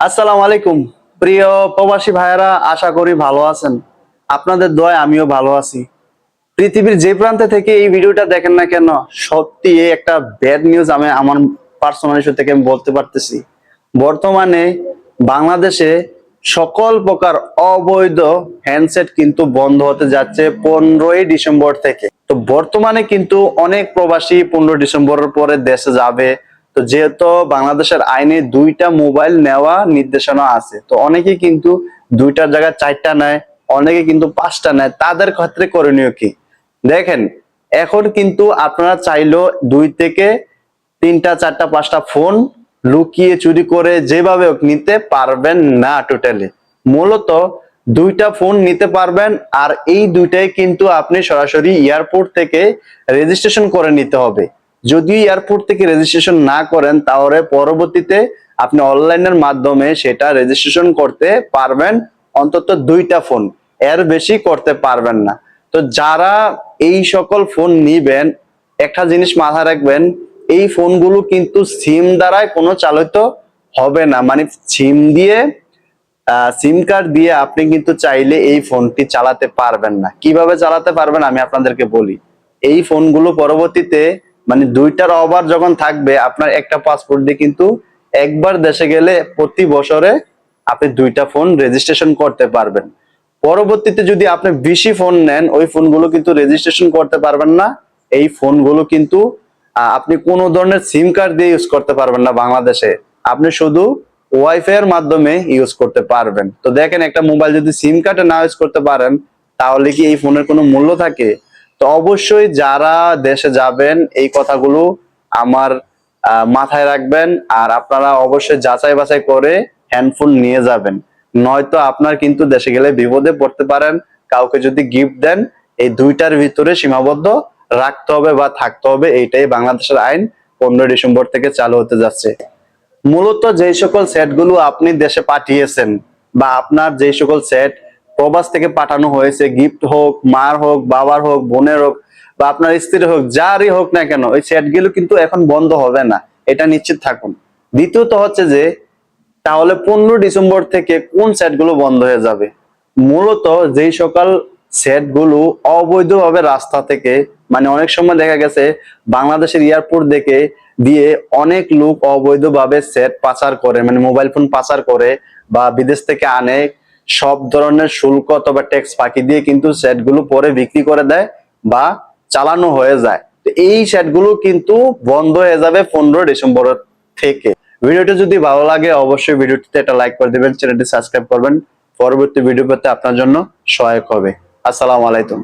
আসসালামু আলাইকুম। প্রিয় প্রবাসী ভাইয়েরা, আশা করি ভালো আছেন। আপনাদের দয় আমিও ভালো আছি। পৃথিবীর যে প্রান্তে থেকে এই ভিডিওটা দেখেন না কেন, সত্যি একটা ব্যাড নিউজ আমি আমার পার্সোনাল ইস্যু থেকে আমি বলতে পারতেছি। বর্তমানে বাংলাদেশে সকল প্রকার অবৈধ হ্যান্ডসেট কিন্তু বন্ধ হতে যাচ্ছে পনেরোই ডিসেম্বর থেকে। তো বর্তমানে কিন্তু অনেক প্রবাসী পনেরো ডিসেম্বরের পরে দেশে যাবে তো যেহেতু বাংলাদেশের আইনে দুইটা মোবাইল নেওয়া নির্দেশনা আছে, তো অনেকে কিন্তু দুইটার জায়গায় চারটা নেয় অনেকে কিন্তু পাঁচটা নেয়। তাদের ক্ষেত্রে করণীয় কি? দেখেন, এখন কিন্তু আপনারা চাইলেও দুই থেকে তিনটা, চারটা, পাঁচটা ফোন লুকিয়ে চুরি করে যেভাবে নিতে পারবেন না টোটালি মূলত দুইটা ফোন নিতে পারবেন আর এই দুইটাই কিন্তু আপনি সরাসরি এয়ারপোর্ট থেকে রেজিস্ট্রেশন করে নিতে হবে। যদি এয়ারপোর্ট থেকে রেজিস্ট্রেশন না করেন, তাহলে পরবর্তীতে আপনি অনলাইনের মাধ্যমে সেটা রেজিস্ট্রেশন করতে পারবেন অন্তত দুইটা ফোন এর বেশি করতে পারবেন না। তো যারা এই সকল ফোন নিবেন, একটা জিনিস মাথায় রাখবেন, এই ফোনগুলো কিন্তু সিম দ্বারাই কোনো চালিত হবে না। মানে সিম দিয়ে সিম কার্ড দিয়ে আপনি কিন্তু চাইলে এই ফোনটি চালাতে পারবেন না। কীভাবে চালাতে পারবেন আমি আপনাদেরকে বলি। এই ফোনগুলো পরবর্তীতে মানে দুইটার ওভার যখন থাকবে, আপনার একটা পাসপোর্ট দিয়ে কিন্তু একবার দেশে গেলে প্রতি বছরে আপনি দুইটা ফোন রেজিস্ট্রেশন করতে পারবেন। পরবর্তীতে যদি আপনি বেশি ফোন নেন, ওই ফোনগুলো কিন্তু রেজিস্ট্রেশন করতে পারবেন না। এই ফোনগুলো কিন্তু আপনি কোনো ধরনের সিম কার্ড দিয়ে ইউজ করতে পারবেন না বাংলাদেশে। আপনি শুধু ওয়াইফাই এর মাধ্যমে ইউজ করতে পারবেন। তো দেখেন, একটা মোবাইল যদি সিম কার্ডে না ইউজ করতে পারেন, তাহলে কি এই ফোনের কোনো মূল্য থাকে? তো অবশ্যই যারা দেশে যাবেন, এই কথাগুলো আমার মাথায় রাখবেন আর আপনারা অবশ্যই যাচাই বাছাই করে হ্যান্ডফোন নিয়ে যাবেন। নয়তো আপনার কিন্তু দেশে গেলে বিপদে পড়তে পারেন, কাউকে যদি গিফট দেন, এই দুইটার ভিতরে সীমাবদ্ধ রাখতে হবে বা থাকতে হবে, এইটাই বাংলাদেশের আইন পনেরো ডিসেম্বর থেকে চালু হতে যাচ্ছে। মূলত যে সকল সেটগুলো আপনি দেশে পাঠিয়েছেন বা আপনার যে সকল সেট প্রবাস থেকে পাঠানো হয়েছে গিফট হোক, মার হোক, বাবার হোক, বোনের হোক, বা আপনার স্ত্রীর হোক, যারই হোক না কেন, ওই সেটগুলো কিন্তু এখন বন্ধ হবে না, এটা নিশ্চিত থাকুন। দ্বিতীয়ত হচ্ছে যে, তাহলে পনেরো ডিসেম্বর থেকে কোন সেটগুলো বন্ধ হয়ে যাবে? মূলত যেই সকল সেটগুলো অবৈধভাবে রাস্তা থেকে মানে অনেক সময় দেখা গেছে, বাংলাদেশের এয়ারপোর্ট দেখে দিয়ে অনেক লোক অবৈধভাবে সেট পাচার করে মানে মোবাইল ফোন পাচার করে, বা বিদেশ থেকে আনে সব ধরনের শুল্ক অথবা ট্যাক্স ফাঁকি দিয়ে কিন্তু সেটগুলো পরে বিক্রি করে দেয় বা চালানো হয়ে যায়। এই সেটগুলো কিন্তু বন্ধ হয়ে যাবে পনেরো ডিসেম্বর থেকে। ভিডিওটি যদি ভালো লাগে, অবশ্যই ভিডিওটিতে একটা লাইক করে দেবেন, চ্যানেলটি সাবস্ক্রাইব করবেন। পরবর্তী ভিডিও পেতে আপনার জন্য সহায়ক হবে। আসসালামু আলাইকুম।